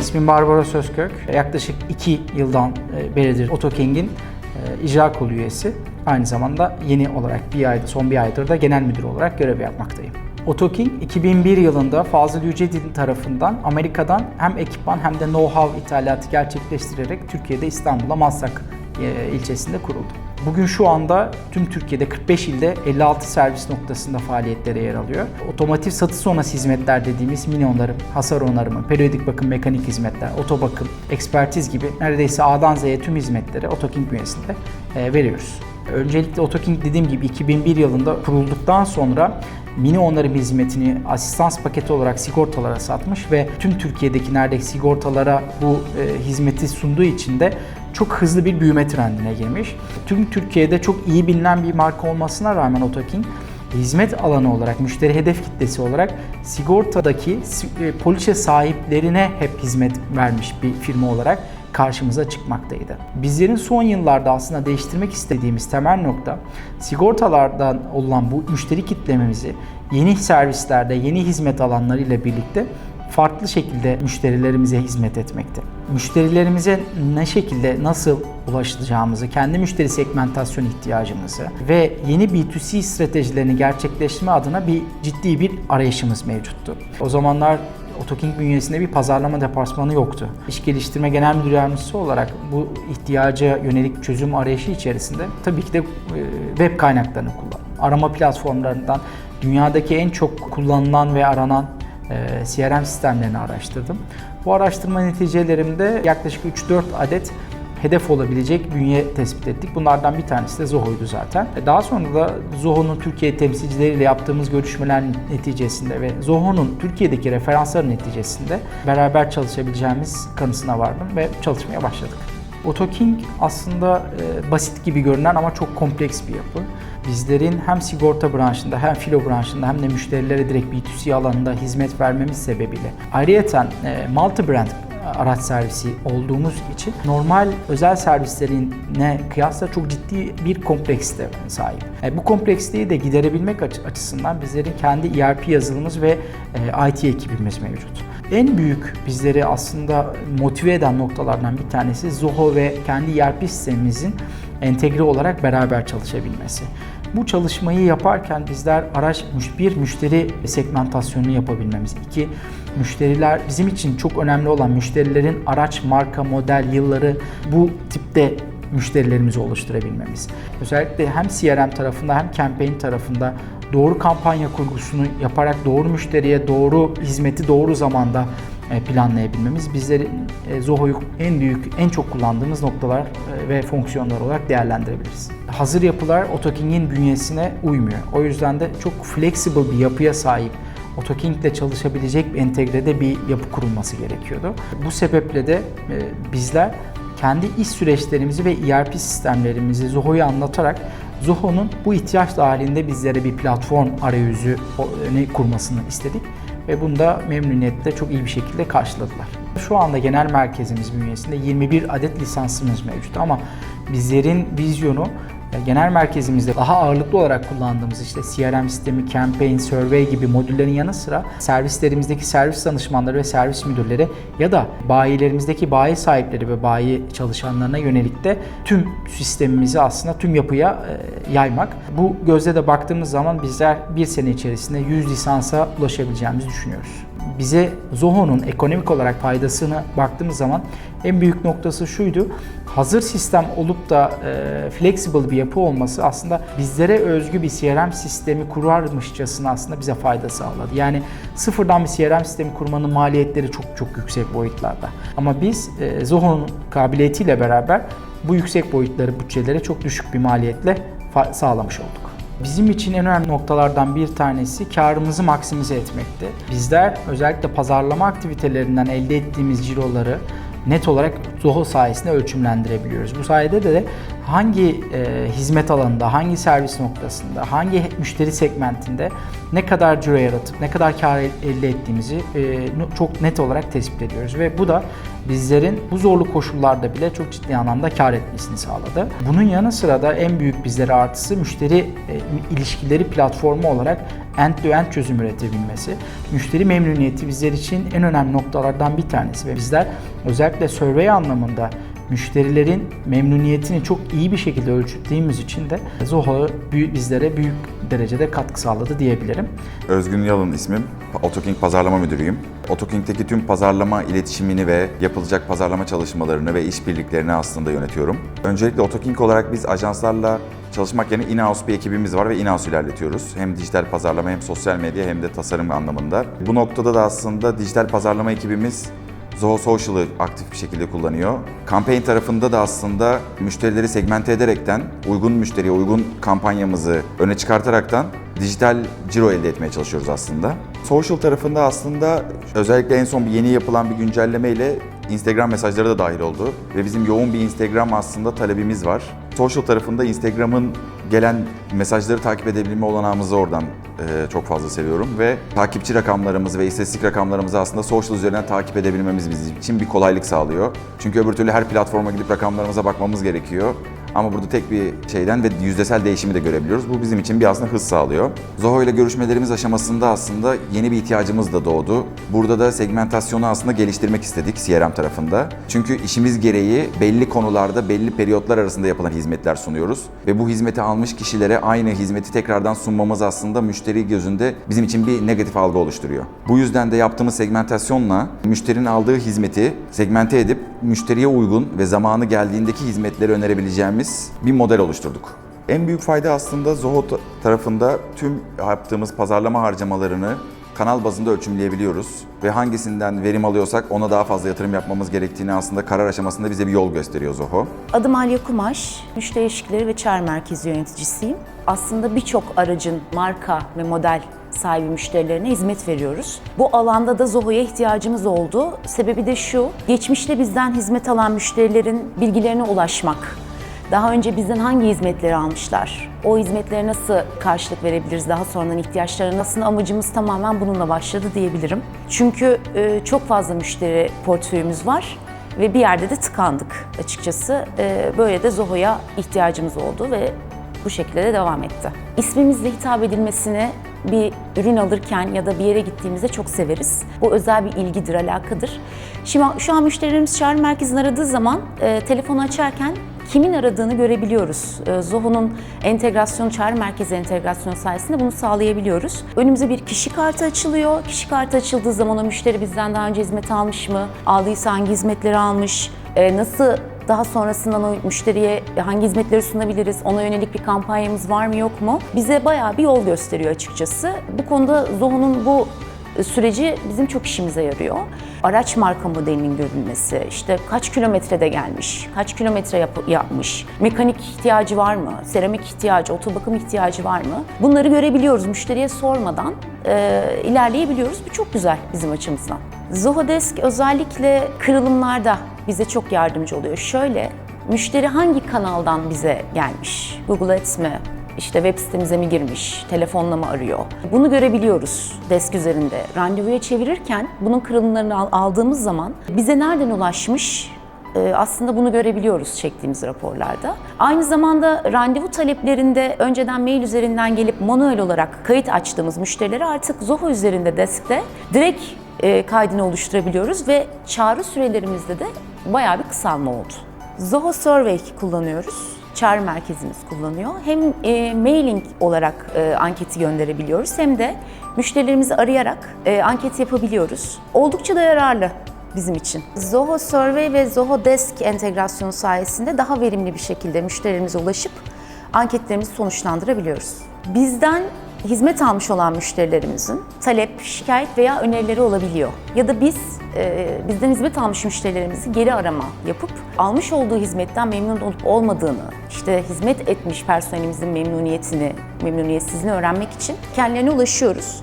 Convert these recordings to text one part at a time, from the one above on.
İsmim Barbaros Özkök. Yaklaşık 2 yıldan e, beridir AutoKing'in e, icra kurulu üyesi. Aynı zamanda yeni olarak bir ayda, son bir aydır da genel müdür olarak görev yapmaktayım. AutoKing 2001 yılında Fazıl Yücedil tarafından Amerika'dan hem ekipman hem de know-how ithalatı gerçekleştirerek Türkiye'de İstanbul'a Maslak e, ilçesinde kuruldu. Bugün şu anda tüm Türkiye'de 45 ilde 56 servis noktasında faaliyetlere yer alıyor. Otomotiv satış sonrası hizmetler dediğimiz mini onarım, hasar onarımı, periyodik bakım, mekanik hizmetler, otobakım, ekspertiz gibi neredeyse A'dan Z'ye tüm hizmetleri AutoKing bünyesinde e, veriyoruz. Öncelikle AutoKing dediğim gibi 2001 yılında kurulduktan sonra mini onarım hizmetini asistans paketi olarak sigortalara satmış ve tüm Türkiye'deki neredeyse sigortalara bu e, hizmeti sunduğu için de çok hızlı bir büyüme trendine girmiş. Tüm Türkiye'de çok iyi bilinen bir marka olmasına rağmen AutoKing hizmet alanı olarak, müşteri hedef kitlesi olarak sigortadaki e, poliçe sahiplerine hep hizmet vermiş bir firma olarak karşımıza çıkmaktaydı. Bizlerin son yıllarda aslında değiştirmek istediğimiz temel nokta sigortalardan olan bu müşteri kitlememizi yeni servislerde, yeni hizmet alanlarıyla birlikte farklı şekilde müşterilerimize hizmet etmekte. Müşterilerimize ne şekilde nasıl ulaşacağımızı, kendi müşteri segmentasyon ihtiyacımızı ve yeni B2C stratejilerini gerçekleştirme adına bir ciddi bir arayışımız mevcuttu. O zamanlar AutoKing bünyesinde bir pazarlama departmanı yoktu. İş geliştirme genel müdür yardımcısı olarak bu ihtiyaca yönelik çözüm arayışı içerisinde tabii ki de web kaynaklarını kullan. Arama platformlarından dünyadaki en çok kullanılan ve aranan CRM sistemlerini araştırdım. Bu araştırma neticelerimde yaklaşık 3-4 adet hedef olabilecek bünye tespit ettik. Bunlardan bir tanesi de Zoho'ydu zaten. E, Daha sonra da Zoho'nun Türkiye temsilcileriyle yaptığımız görüşmeler neticesinde ve Zoho'nun Türkiye'deki referansları neticesinde beraber çalışabileceğimiz kanısına vardım ve çalışmaya başladık. AutoKing aslında e, basit gibi görünen ama çok kompleks bir yapı. Bizlerin hem sigorta branşında hem filo branşında hem de müşterilere direkt B2C alanında hizmet vermemiz sebebiyle ayrıyeten e, multi brand araç servisi olduğumuz için normal özel servislerine kıyasla çok ciddi bir kompleksite sahip. E, bu kompleksliği de giderebilmek açı- açısından bizlerin kendi ERP yazılımımız ve e, IT ekibimiz mevcut. En büyük bizleri aslında motive eden noktalardan bir tanesi Zoho ve kendi ERP sistemimizin entegre olarak beraber çalışabilmesi. Bu çalışmayı yaparken bizler araç bir müşteri segmentasyonunu yapabilmemiz, iki müşteriler bizim için çok önemli olan müşterilerin araç, marka, model, yılları bu tipte müşterilerimizi oluşturabilmemiz. Özellikle hem CRM tarafında hem campaign tarafında doğru kampanya kurgusunu yaparak doğru müşteriye doğru hizmeti doğru zamanda planlayabilmemiz bizlerin e, Zoho'yu en büyük, en çok kullandığımız noktalar e, ve fonksiyonlar olarak değerlendirebiliriz. Hazır yapılar AutoKing'in bünyesine uymuyor. O yüzden de çok flexible bir yapıya sahip AutoKing ile çalışabilecek entegrede bir yapı kurulması gerekiyordu. Bu sebeple de e, bizler kendi iş süreçlerimizi ve ERP sistemlerimizi Zoho'ya anlatarak Zoho'nun bu ihtiyaç dahilinde bizlere bir platform arayüzü e, kurmasını istedik ve bunu da memnuniyetle çok iyi bir şekilde karşıladılar. Şu anda genel merkezimiz bünyesinde 21 adet lisansımız mevcut ama bizlerin vizyonu genel merkezimizde daha ağırlıklı olarak kullandığımız işte CRM sistemi, campaign, survey gibi modüllerin yanı sıra servislerimizdeki servis danışmanları ve servis müdürleri ya da bayilerimizdeki bayi sahipleri ve bayi çalışanlarına yönelik de tüm sistemimizi aslında tüm yapıya e, yaymak. Bu gözle de baktığımız zaman bizler bir sene içerisinde 100 lisansa ulaşabileceğimizi düşünüyoruz bize Zoho'nun ekonomik olarak faydasını baktığımız zaman en büyük noktası şuydu. Hazır sistem olup da e, flexible bir yapı olması aslında bizlere özgü bir CRM sistemi kurarmışçasına aslında bize fayda sağladı. Yani sıfırdan bir CRM sistemi kurmanın maliyetleri çok çok yüksek boyutlarda. Ama biz e, Zoho'nun kabiliyetiyle beraber bu yüksek boyutları bütçelere çok düşük bir maliyetle sağlamış olduk. Bizim için en önemli noktalardan bir tanesi karımızı maksimize etmekti. Bizler özellikle pazarlama aktivitelerinden elde ettiğimiz ciroları net olarak Zoho sayesinde ölçümlendirebiliyoruz. Bu sayede de, hangi e, hizmet alanında, hangi servis noktasında, hangi müşteri segmentinde ne kadar ciro yaratıp ne kadar kar el- elde ettiğimizi e, çok net olarak tespit ediyoruz ve bu da bizlerin bu zorlu koşullarda bile çok ciddi anlamda kar etmesini sağladı. Bunun yanı sıra da en büyük bizlere artısı müşteri e, ilişkileri platformu olarak end-to-end çözüm üretebilmesi. Müşteri memnuniyeti bizler için en önemli noktalardan bir tanesi ve bizler özellikle survey anlamında müşterilerin memnuniyetini çok iyi bir şekilde ölçüttüğümüz için de Zoho bizlere büyük derecede katkı sağladı diyebilirim. Özgün Yalın ismim. AutoKing pazarlama müdürüyüm. AutoKing'deki tüm pazarlama iletişimini ve yapılacak pazarlama çalışmalarını ve işbirliklerini aslında yönetiyorum. Öncelikle AutoKing olarak biz ajanslarla çalışmak yerine in-house bir ekibimiz var ve in-house ilerletiyoruz. Hem dijital pazarlama hem sosyal medya hem de tasarım anlamında. Bu noktada da aslında dijital pazarlama ekibimiz Zoho Social'ı aktif bir şekilde kullanıyor. Campaign tarafında da aslında müşterileri segmente ederekten uygun müşteriye uygun kampanyamızı öne çıkartaraktan dijital ciro elde etmeye çalışıyoruz aslında. Social tarafında aslında özellikle en son bir yeni yapılan bir güncelleme ile Instagram mesajları da dahil oldu ve bizim yoğun bir Instagram aslında talebimiz var. Social tarafında Instagram'ın gelen mesajları takip edebilme olanağımızı oradan çok fazla seviyorum ve takipçi rakamlarımızı ve istatistik rakamlarımızı aslında social üzerinden takip edebilmemiz bizim için bir kolaylık sağlıyor. Çünkü öbür türlü her platforma gidip rakamlarımıza bakmamız gerekiyor. Ama burada tek bir şeyden ve yüzdesel değişimi de görebiliyoruz. Bu bizim için bir aslında hız sağlıyor. Zoho ile görüşmelerimiz aşamasında aslında yeni bir ihtiyacımız da doğdu. Burada da segmentasyonu aslında geliştirmek istedik CRM tarafında. Çünkü işimiz gereği belli konularda belli periyotlar arasında yapılan hizmetler sunuyoruz. Ve bu hizmeti almış kişilere aynı hizmeti tekrardan sunmamız aslında müşteri gözünde bizim için bir negatif algı oluşturuyor. Bu yüzden de yaptığımız segmentasyonla müşterinin aldığı hizmeti segmente edip müşteriye uygun ve zamanı geldiğindeki hizmetleri önerebileceğimiz bir model oluşturduk. En büyük fayda aslında Zoho ta- tarafında tüm yaptığımız pazarlama harcamalarını kanal bazında ölçümleyebiliyoruz ve hangisinden verim alıyorsak ona daha fazla yatırım yapmamız gerektiğini aslında karar aşamasında bize bir yol gösteriyor Zoho. Adım Aliye Kumaş, müşteri ilişkileri ve çağrı merkezi yöneticisiyim. Aslında birçok aracın marka ve model sahibi müşterilerine hizmet veriyoruz. Bu alanda da Zoho'ya ihtiyacımız oldu. Sebebi de şu, geçmişte bizden hizmet alan müşterilerin bilgilerine ulaşmak. Daha önce bizden hangi hizmetleri almışlar? O hizmetlere nasıl karşılık verebiliriz? Daha sonradan ihtiyaçlarına aslında amacımız tamamen bununla başladı diyebilirim. Çünkü e, çok fazla müşteri portföyümüz var ve bir yerde de tıkandık açıkçası. Ee, Böyle de Zoho'ya ihtiyacımız oldu ve bu şekilde de devam etti. İsmimizle hitap edilmesini bir ürün alırken ya da bir yere gittiğimizde çok severiz. Bu özel bir ilgidir, alakadır. Şimdi şu an müşterilerimiz çağrı merkezini aradığı zaman e, telefonu açarken kimin aradığını görebiliyoruz. Ee, Zoho'nun entegrasyon, çağrı merkezi entegrasyonu sayesinde bunu sağlayabiliyoruz. Önümüze bir kişi kartı açılıyor. Kişi kartı açıldığı zaman o müşteri bizden daha önce hizmet almış mı? Aldıysa hangi hizmetleri almış? Ee, Nasıl daha sonrasından o müşteriye hangi hizmetleri sunabiliriz? Ona yönelik bir kampanyamız var mı yok mu? Bize bayağı bir yol gösteriyor açıkçası. Bu konuda Zoho'nun bu süreci bizim çok işimize yarıyor. Araç marka modelinin görülmesi, işte kaç kilometrede gelmiş, kaç kilometre yap- yapmış, mekanik ihtiyacı var mı, seramik ihtiyacı, otobakım ihtiyacı var mı? Bunları görebiliyoruz müşteriye sormadan e, ilerleyebiliyoruz. Bu çok güzel bizim açımızdan. Zohodesk özellikle kırılımlarda bize çok yardımcı oluyor. Şöyle, müşteri hangi kanaldan bize gelmiş? Google Ads mi, işte web sitemize mi girmiş, telefonla mı arıyor? Bunu görebiliyoruz desk üzerinde. Randevuya çevirirken bunun kırılımlarını al- aldığımız zaman bize nereden ulaşmış e, aslında bunu görebiliyoruz çektiğimiz raporlarda. Aynı zamanda randevu taleplerinde önceden mail üzerinden gelip manuel olarak kayıt açtığımız müşterileri artık Zoho üzerinde deskte direkt e, kaydını oluşturabiliyoruz ve çağrı sürelerimizde de bayağı bir kısalma oldu. Zoho Survey kullanıyoruz. Çağrı merkezimiz kullanıyor. Hem e, mailing olarak e, anketi gönderebiliyoruz hem de müşterilerimizi arayarak e, anket yapabiliyoruz. Oldukça da yararlı bizim için. Zoho Survey ve Zoho Desk entegrasyonu sayesinde daha verimli bir şekilde müşterilerimize ulaşıp anketlerimizi sonuçlandırabiliyoruz. Bizden hizmet almış olan müşterilerimizin talep, şikayet veya önerileri olabiliyor. Ya da biz e, bizden hizmet almış müşterilerimizi geri arama yapıp almış olduğu hizmetten memnun olup olmadığını, işte hizmet etmiş personelimizin memnuniyetini, memnuniyetsizliğini öğrenmek için kendilerine ulaşıyoruz.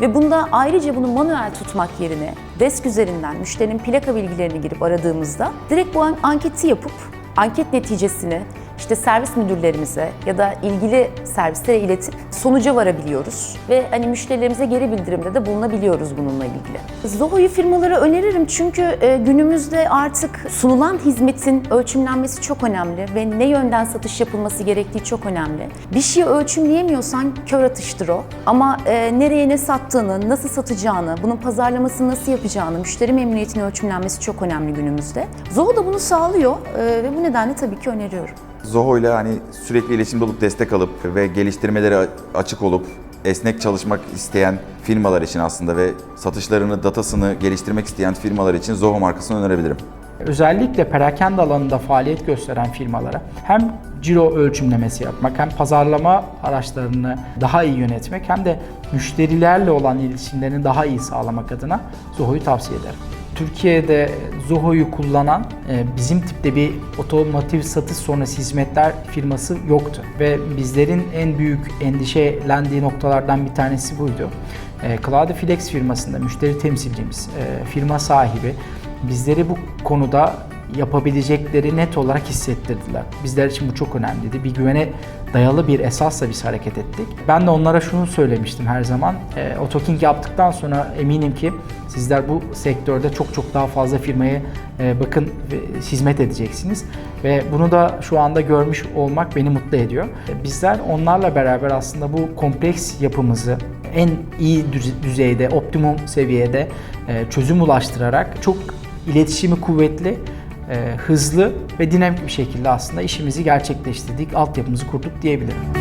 Ve bunda ayrıca bunu manuel tutmak yerine desk üzerinden müşterinin plaka bilgilerini girip aradığımızda direkt bu an- anketi yapıp anket neticesini işte servis müdürlerimize ya da ilgili servislere iletip sonuca varabiliyoruz. Ve hani müşterilerimize geri bildirimde de bulunabiliyoruz bununla ilgili. Zoho'yu firmalara öneririm çünkü e, günümüzde artık sunulan hizmetin ölçümlenmesi çok önemli ve ne yönden satış yapılması gerektiği çok önemli. Bir şeyi ölçümleyemiyorsan kör atıştır o. Ama e, nereye ne sattığını, nasıl satacağını, bunun pazarlamasını nasıl yapacağını, müşteri memnuniyetini ölçümlenmesi çok önemli günümüzde. Zoho da bunu sağlıyor e, ve bu nedenle tabii ki öneriyorum. Zoho ile hani sürekli iletişimde olup destek alıp ve geliştirmelere açık olup esnek çalışmak isteyen firmalar için aslında ve satışlarını, datasını geliştirmek isteyen firmalar için Zoho markasını önerebilirim. Özellikle perakende alanında faaliyet gösteren firmalara hem ciro ölçümlemesi yapmak hem pazarlama araçlarını daha iyi yönetmek hem de müşterilerle olan iletişimlerini daha iyi sağlamak adına Zoho'yu tavsiye ederim. Türkiye'de Zoho'yu kullanan e, bizim tipte bir otomotiv satış sonrası hizmetler firması yoktu ve bizlerin en büyük endişelendiği noktalardan bir tanesi buydu. E, Cloudflex firmasında müşteri temsilcimiz, e, firma sahibi bizleri bu konuda yapabilecekleri net olarak hissettirdiler. Bizler için bu çok önemliydi. Bir güvene dayalı bir esasla biz hareket ettik. Ben de onlara şunu söylemiştim her zaman. E, AutoKing yaptıktan sonra eminim ki sizler bu sektörde çok çok daha fazla firmaya e, bakın ve hizmet edeceksiniz. Ve bunu da şu anda görmüş olmak beni mutlu ediyor. E, bizler onlarla beraber aslında bu kompleks yapımızı en iyi düze- düzeyde, optimum seviyede e, çözüm ulaştırarak çok iletişimi kuvvetli, e, hızlı ve dinamik bir şekilde aslında işimizi gerçekleştirdik, altyapımızı kurduk diyebilirim.